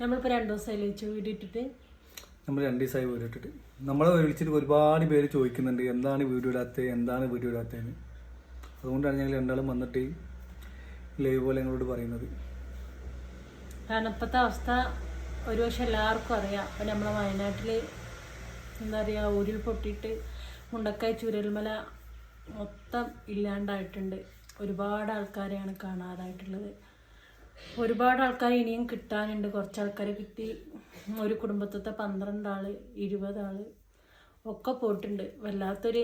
നമ്മളിപ്പോ രണ്ടു ദിവസമായി വീഡിയോ ഇട്ടിട്ട്? നമ്മൾ രണ്ട് ദിവസമായി വീട് ഇട്ടിട്ട്. നമ്മളെ വിളിച്ചിട്ട് ഒരുപാട് പേര് ചോദിക്കുന്നുണ്ട് എന്താണ് വീഡിയോ ഇടാത്തത് എന്താണ് വീഡിയോ ഇടാത്തതെന്ന് അതുകൊണ്ടാണ് ഞങ്ങൾ രണ്ടാളും വന്നിട്ട് ലൈവ് പോലെ ഞങ്ങളോട് പറയുന്നത്. കാരണം ഇപ്പോഴത്തെ അവസ്ഥ ഒരുപക്ഷെ എല്ലാവർക്കും അറിയാം. അപ്പം നമ്മളെ വയനാട്ടിൽ എന്താ പറയുക ഉരുൾ പൊട്ടിയിട്ട് മുണ്ടക്കായ ചുരൽമല മൊത്തം ഇല്ലാണ്ടായിട്ടുണ്ട്. ഒരുപാട് ആൾക്കാരെയാണ് കാണാതായിട്ടുള്ളത്. ഒരുപാട് ആൾക്കാർ ഇനിയും കിട്ടാനുണ്ട്. കുറച്ച് ആൾക്കാരെ കിട്ടി. ഒരു കുടുംബത്തിലത്തെ പന്ത്രണ്ട് ആൾ ഇരുപത് ആൾ ഒക്കെ പോയിട്ടുണ്ട്. വല്ലാത്തൊരു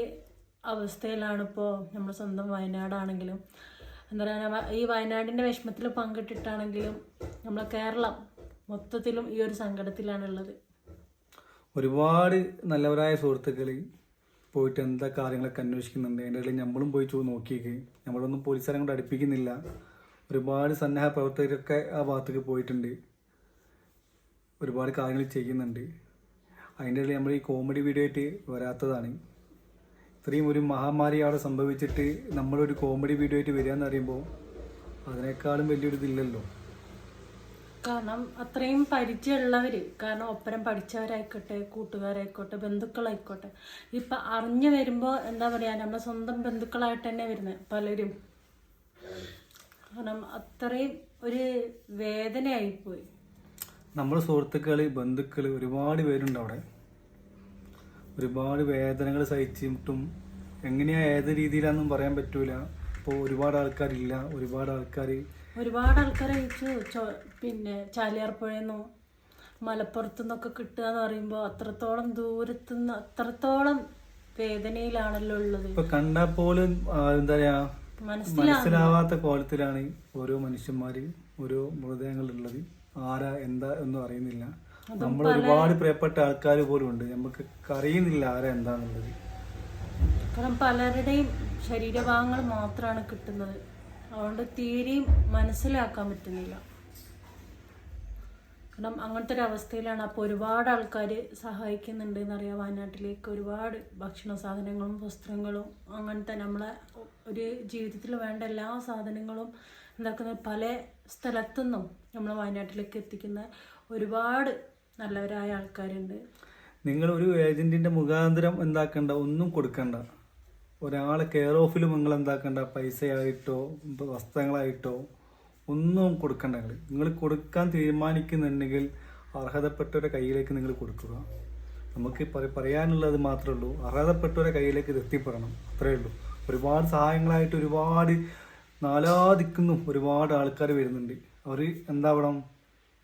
അവസ്ഥയിലാണ് ഇപ്പോൾ നമ്മുടെ സ്വന്തം വയനാടാണെങ്കിലും. എന്താ പറയുക ഈ വയനാടിന്റെ വിഷമത്തിൽ പങ്കിട്ടിട്ടാണെങ്കിലും നമ്മളെ കേരളം മൊത്തത്തിലും ഈ ഒരു സങ്കടത്തിലാണുള്ളത്. ഒരുപാട് നല്ലവരായ സുഹൃത്തുക്കൾ പോയിട്ട് എന്താ കാര്യങ്ങളൊക്കെ അന്വേഷിക്കുന്നുണ്ട്. അതിന്റെ ഇടയിൽ നമ്മളും പോയി നോക്കിയേക്ക്. നമ്മളൊന്നും പോലീസുകാരെ കൊണ്ട് അടുപ്പിക്കുന്നില്ല. ഒരുപാട് സന്നാഹ പ്രവർത്തകരൊക്കെ ആ ഭാഗത്തേക്ക് പോയിട്ടുണ്ട്. ഒരുപാട് കാര്യങ്ങൾ ചെയ്യുന്നുണ്ട്. അതിന്റെ ഇടയിൽ നമ്മൾ ഈ കോമഡി വീഡിയോ ആയിട്ട് വരാത്തതാണ്. ഇത്രയും ഒരു മഹാമാരി അവിടെ സംഭവിച്ചിട്ട് നമ്മളൊരു കോമഡി വീഡിയോ ആയിട്ട് വരിക എന്ന് പറയുമ്പോൾ അതിനേക്കാളും വലിയൊരു ഇതില്ലല്ലോ. കാരണം അത്രയും പരിചയമുള്ളവർ കാരണം ഒപ്പരം പഠിച്ചവരായിക്കോട്ടെ കൂട്ടുകാരായിക്കോട്ടെ ബന്ധുക്കളായിക്കോട്ടെ. ഇപ്പം അറിഞ്ഞു വരുമ്പോൾ എന്താ പറയുക നമ്മുടെ സ്വന്തം ബന്ധുക്കളായിട്ട് തന്നെ വരുന്നത് പലരും. കാരണം അത്രയും ഒരു വേദനയായിപ്പോയി നമ്മുടെ സുഹൃത്തുക്കൾ ബന്ധുക്കൾ ഒരുപാട് പേരുണ്ട് അവിടെ. ഒരുപാട് വേദനകൾ സഹിച്ചിട്ടും എങ്ങനെയാ ഏത് രീതിയിലാണെന്നും പറയാൻ പറ്റൂല. ഇപ്പോൾ ഒരുപാട് ആൾക്കാരില്ല. ഒരുപാട് ആൾക്കാർ ഒരുപാട് ആൾക്കാർ അയച്ചു ചോ- പിന്നെ ചാലിയാർപ്പുഴയെന്നോ മലപ്പുറത്തു നിന്നൊക്കെ കിട്ടുക എന്ന് പറയുമ്പോൾ അത്രത്തോളം ദൂരത്തുനിന്ന് അത്രത്തോളം വേദനയിലാണല്ലോ ഉള്ളത്. ഇപ്പൊ കണ്ടാൽ പോലും എന്താ പറയാ മനസ്സിലാവാത്ത കോലത്തിലാണ് ഓരോ മനുഷ്യന്മാര് ഓരോ മൃതദേഹങ്ങളുള്ളത്. ആരാ എന്താ ഒന്നും അറിയുന്നില്ല. നമ്മൾ ഒരുപാട് പ്രിയപ്പെട്ട ആൾക്കാർ പോലും ഉണ്ട്. നമുക്ക് അറിയുന്നില്ല ആരാ എന്താന്നുള്ളത്. കാരണം പലരുടെയും ശരീരഭാഗങ്ങൾ മാത്രമാണ് കിട്ടുന്നത്. അതുകൊണ്ട് തീരെയും മനസ്സിലാക്കാൻ പറ്റുന്നില്ല. കാരണം അങ്ങനത്തെ ഒരു അവസ്ഥയിലാണ് അപ്പോൾ ഒരുപാട് ആൾക്കാർ സഹായിക്കുന്നുണ്ട് എന്നറിയാം വയനാട്ടിലേക്ക്. ഒരുപാട് ഭക്ഷണ സാധനങ്ങളും വസ്ത്രങ്ങളും അങ്ങനത്തെ നമ്മളെ ഒരു ജീവിതത്തിൽ വേണ്ട എല്ലാ സാധനങ്ങളും ഉണ്ടാക്കുന്ന പല സ്ഥലത്തുനിന്നും നമ്മൾ വയനാട്ടിലേക്ക് എത്തിക്കുന്ന ഒരുപാട് നല്ലവരായ ആൾക്കാരുണ്ട്. നിങ്ങൾ ഒരു ഏജന്റിന്റെ മുഖാന്തരം എന്താക്കണ്ട? ഒന്നും കൊടുക്കണ്ട. ഒരാളെ കെയർ ഓഫിലും നിങ്ങൾ എന്താക്കണ്ട? പൈസയായിട്ടോ വസ്ത്രങ്ങളായിട്ടോ ഒന്നും കൊടുക്കണ്ട നിങ്ങൾ നിങ്ങൾ കൊടുക്കാൻ തീരുമാനിക്കുന്നുണ്ടെങ്കിൽ അർഹതപ്പെട്ടവരുടെ കയ്യിലേക്ക് നിങ്ങൾ കൊടുക്കുക. നമുക്ക് പറയാനുള്ളത് മാത്രമേ ഉള്ളൂ. അർഹതപ്പെട്ടവരുടെ കയ്യിലേക്ക് ഇത് എത്തിപ്പെടണം. അത്രയേ ഉള്ളൂ. ഒരുപാട് സഹായങ്ങളായിട്ട് ഒരുപാട് നാലാദിക്കുന്നു ഒരുപാട് ആൾക്കാർ വരുന്നുണ്ട്. അവർ എന്താവണം?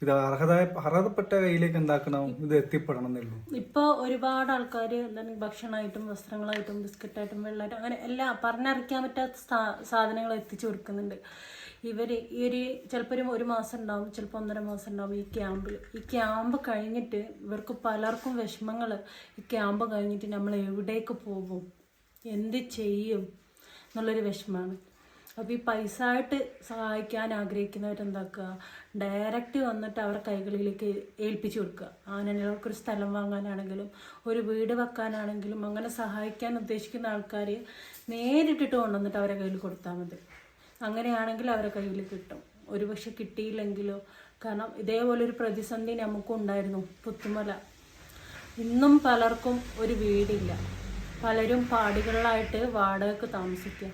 ഇത് അർഹത അർഹതപ്പെട്ട കയ്യിലേക്ക് എന്താക്കണം? ഇത് എത്തിപ്പെടണം എന്നുള്ളൂ ഇപ്പൊ ഒരുപാട് ആൾക്കാർ എന്താണ് ഭക്ഷണമായിട്ടും വസ്ത്രങ്ങളായിട്ടും ബിസ്ക്കറ്റായിട്ടും വെള്ളമായിട്ടും അങ്ങനെ എല്ലാം പറഞ്ഞറിയിക്കാൻ പറ്റാത്ത സാധനങ്ങൾ എത്തിച്ചു കൊടുക്കുന്നുണ്ട്. ഇവർ ഈ ഒരു ചിലപ്പോൾ ഒരു ഒരു മാസം ഉണ്ടാവും ചിലപ്പോൾ ഒന്നര മാസം ഉണ്ടാവും ഈ ക്യാമ്പിൽ ഈ ക്യാമ്പ് കഴിഞ്ഞിട്ട് ഇവർക്ക് പലർക്കും വിഷമങ്ങൾ ഈ ക്യാമ്പ് കഴിഞ്ഞിട്ട് നമ്മൾ എവിടേക്ക് പോകും? എന്ത് ചെയ്യും? എന്നുള്ളൊരു വിഷമമാണ് അപ്പോൾ ഈ പൈസ ആയിട്ട് സഹായിക്കാൻ ആഗ്രഹിക്കുന്നവരെന്താക്കുക? ഡയറക്റ്റ് വന്നിട്ട് അവരുടെ കൈകളിലേക്ക് ഏൽപ്പിച്ചു കൊടുക്കുക. അങ്ങനെ അവർക്കൊരു സ്ഥലം വാങ്ങാനാണെങ്കിലും ഒരു വീട് വെക്കാനാണെങ്കിലും അങ്ങനെ സഹായിക്കാൻ ഉദ്ദേശിക്കുന്ന ആൾക്കാർ നേരിട്ടിട്ട് കൊണ്ടുവന്നിട്ട് അവരെ കയ്യിൽ കൊടുത്താൽ മതി. അങ്ങനെയാണെങ്കിൽ അവരെ കയ്യിൽ കിട്ടും. ഒരു പക്ഷെ കിട്ടിയില്ലെങ്കിലോ കാരണം ഇതേപോലെ ഒരു പ്രതിസന്ധി നമുക്കും ഉണ്ടായിരുന്നു പുത്തുമല. ഇന്നും പലർക്കും ഒരു വീടില്ല. പലരും പാടികളിലായിട്ട് വാടകയ്ക്ക് താമസിക്കുക.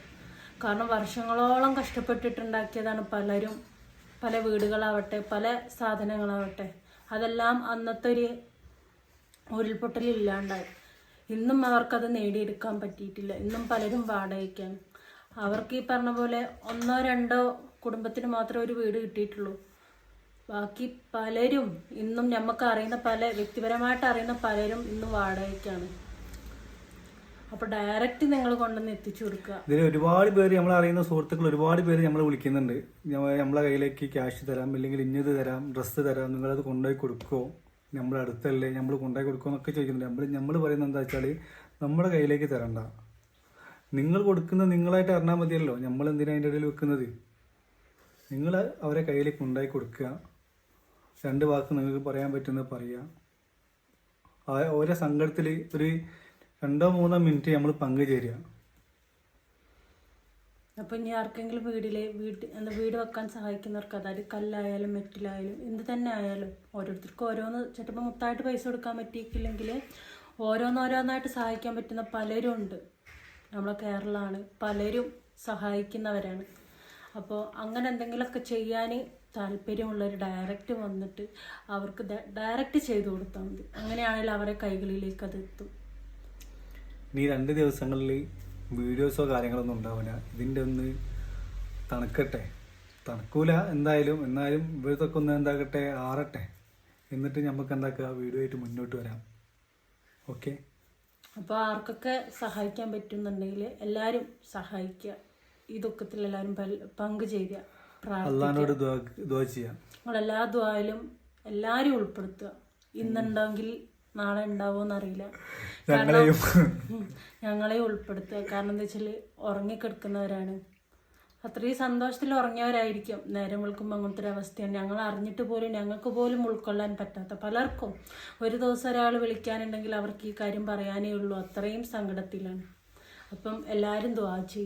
കാരണം വർഷങ്ങളോളം കഷ്ടപ്പെട്ടിട്ടുണ്ടാക്കിയതാണ് പലരും പല വീടുകളാവട്ടെ പല സാധനങ്ങളാവട്ടെ. അതെല്ലാം അന്നത്തെ ഒരു ഉരുൾപൊട്ടൽ ഇല്ലാണ്ടായി. ഇന്നും അവർക്കത് നേടിയെടുക്കാൻ പറ്റിയിട്ടില്ല. ഇന്നും പലരും വാടകയ്ക്കാണ്. അവർക്ക് ഈ പറഞ്ഞ പോലെ ഒന്നോ രണ്ടോ കുടുംബത്തിന് മാത്രമേ ഒരു വീട് കിട്ടിയിട്ടുള്ളൂ. ബാക്കി പലരും ഇന്നും നമുക്ക് അറിയുന്ന പല വ്യക്തിപരമായിട്ട് അറിയുന്ന പലരും ഇന്നും വാടകയ്ക്കാണ്. അപ്പോൾ ഡയറക്റ്റ് നിങ്ങൾ കൊണ്ടുവന്ന് എത്തിച്ചു കൊടുക്കുക. ഇതിൽ ഒരുപാട് പേര് നമ്മൾ അറിയുന്ന സുഹൃത്തുക്കൾ ഒരുപാട് പേര് നമ്മൾ വിളിക്കുന്നുണ്ട്. നമ്മളെ കയ്യിലേക്ക് ക്യാഷ് തരാം അല്ലെങ്കിൽ ഇന്നത് തരാം ഡ്രസ്സ് തരാം നിങ്ങളത് കൊണ്ടുപോയി കൊടുക്കുമോ നമ്മുടെ അടുത്തല്ലേ നമ്മൾ കൊണ്ടുപോയി കൊടുക്കുമോ എന്നൊക്കെ ചോദിക്കുന്നുണ്ട്. നമ്മൾ നമ്മൾ പറയുന്നത് എന്താ വെച്ചാൽ നമ്മുടെ കയ്യിലേക്ക് തരണ്ട. നിങ്ങൾ കൊടുക്കുന്നത് നിങ്ങളായിട്ട് അറിഞ്ഞാൽ മതിയല്ലോ. നമ്മൾ എന്തിനാ അതിന്റെ ഇടയിൽ വെക്കുന്നത്? നിങ്ങൾ അവരെ കയ്യിലേക്ക് ഉണ്ടായി കൊടുക്കുക. രണ്ട് വാക്ക് നിങ്ങൾക്ക് പറയാൻ പറ്റുന്നത് പറയുക ഓരോ സങ്കടത്തിൽ ഒരു രണ്ടോ മൂന്നോ മിനിറ്റ് നമ്മൾ പങ്കുചേരുക. അപ്പം ഇനി ആർക്കെങ്കിലും വീടിലെ വീട് എന്താ വീട് വെക്കാൻ സഹായിക്കുന്നവർക്ക് അതായത് കല്ലായാലും മെറ്റിലായാലും എന്ത് തന്നെ ആയാലും ഓരോരുത്തർക്കും ഓരോന്ന് ചിലപ്പോൾ മൊത്തമായിട്ട് പൈസ കൊടുക്കാൻ പറ്റിയിട്ടില്ലെങ്കിൽ ഓരോന്നോരോന്നായിട്ട് സഹായിക്കാൻ പറ്റുന്ന പലരും ഉണ്ട്. നമ്മളെ കേരളമാണ് പലരും സഹായിക്കുന്നവരാണ്. അപ്പോൾ അങ്ങനെ എന്തെങ്കിലുമൊക്കെ ചെയ്യാൻ താല്പര്യമുള്ളവർ ഡയറക്റ്റ് വന്നിട്ട് അവർക്ക് ഡയറക്റ്റ് ചെയ്തു കൊടുത്താൽ മതി. അങ്ങനെയാണെങ്കിൽ അവരെ കൈകളിലേക്ക് അത് എത്തും. ഇനി രണ്ട് ദിവസങ്ങളിൽ വീഡിയോസോ കാര്യങ്ങളൊന്നും ഉണ്ടാവില്ല. ഇതിന്റെ ഒന്ന് തണുക്കട്ടെ. തണുക്കൂല എന്തായാലും. എന്നാലും ഇവിടുത്തൊക്കെ ഒന്ന് എന്താക്കട്ടെ ആറട്ടെ. എന്നിട്ട് നമുക്ക് എന്താക്കുക? വീഡിയോ ആയിട്ട് മുന്നോട്ട് വരാം. ഓക്കെ? അപ്പോൾ ആർക്കൊക്കെ സഹായിക്കാൻ പറ്റുന്നുണ്ടെങ്കിൽ എല്ലാവരും സഹായിക്കുക. ഈ ദുഃഖത്തിൽ എല്ലാവരും പങ്കു പങ്കുചേരുക അള്ളഹാനോട് ദ്വാ ചെയ്യാം നമ്മളെല്ലാ ദ്വായിലും എല്ലാവരും ഉൾപ്പെടുത്തുക. ഇന്നുണ്ടെങ്കിൽ നാളെ ഉണ്ടാവോന്ന് അറിയില്ല ഞങ്ങളെയും ഞങ്ങളെ ഉൾപ്പെടുത്തുക. കാരണം എന്താ വെച്ചാൽ ഉറങ്ങിക്കിടക്കുന്നവരാണ്. അത്രയും സന്തോഷത്തിൽ ഉറങ്ങിയവരായിരിക്കും. നേരം വിളിക്കുമ്പോൾ അങ്ങനത്തെ ഒരു അവസ്ഥയാണ് ഞങ്ങൾ അറിഞ്ഞിട്ട് പോലും ഞങ്ങൾക്ക് പോലും ഉൾക്കൊള്ളാൻ പറ്റാത്ത പലർക്കും ഒരു ദിവസം ഒരാൾ വിളിക്കാനുണ്ടെങ്കിൽ അവർക്ക് ഈ കാര്യം പറയാനേ ഉള്ളൂ. അത്രയും സങ്കടത്തിലാണ്. അപ്പം എല്ലാവരും ദ്വാ ചെയ്യും.